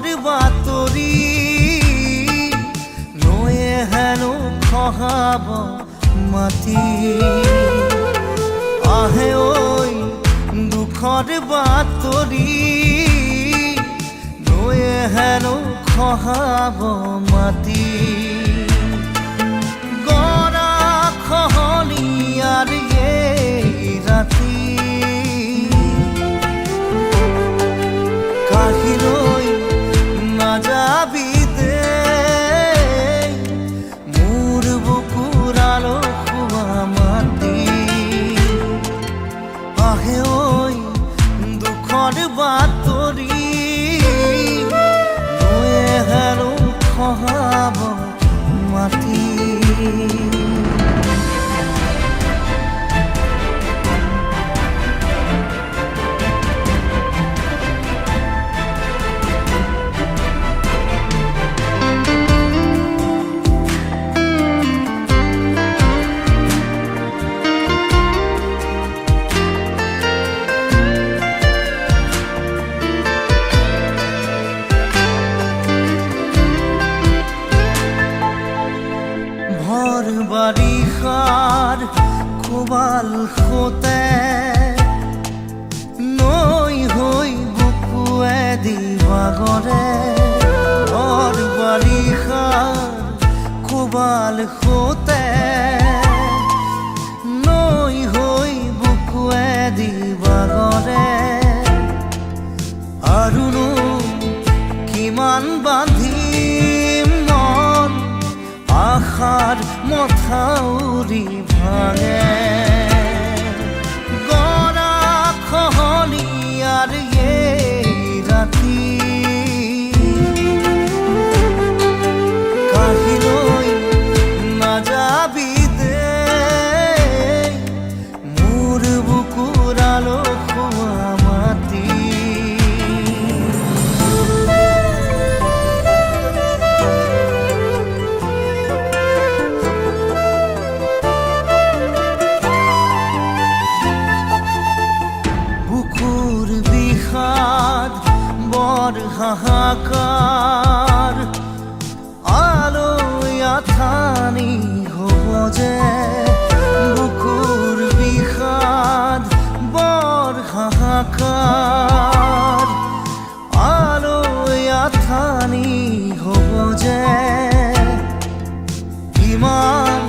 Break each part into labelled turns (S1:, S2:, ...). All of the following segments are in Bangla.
S1: ঘর বাতরি নয়ে হেনো খহাব মাতি আহে ওই দুখর বাতরি। নয়ে হেন খহাব মাতি সোতে নৈ হৈ বুকুৱে দিবাগৰে ভৰ বাৰিষাৰ কোবাল সোতে নৈ হৈ বুকুৱে দিবাগৰে আৰুনো কিমান বান্ধিম মন আশাৰ মথাউৰি ভাঙে। খহনীয়াৰ আর ইয়ে কাহিলৈ হাহাকাৰ আলৈ আথানি হ'ব যে বুকুৰ বিষাদ বৰ হাহাকাৰ আলৈ আথানি হ'ব যে ইমান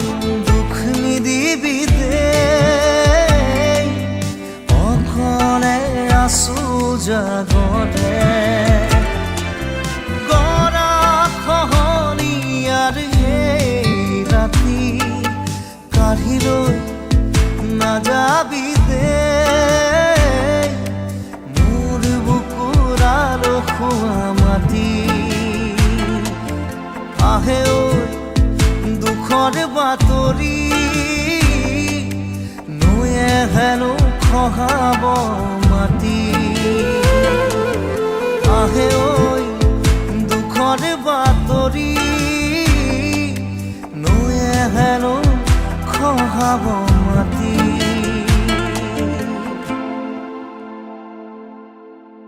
S1: দুখ নিদিবি দে অকলে আছো জাগতে কাঢ়িলৈ নাযাবি দে মোৰ বুকুৰালো খোৱা মাটি। আহে ঐ দুখৰ বাতৰি নৈয়ে হেনো খহাব বাতৰি নৈয়ে হেনো খহাব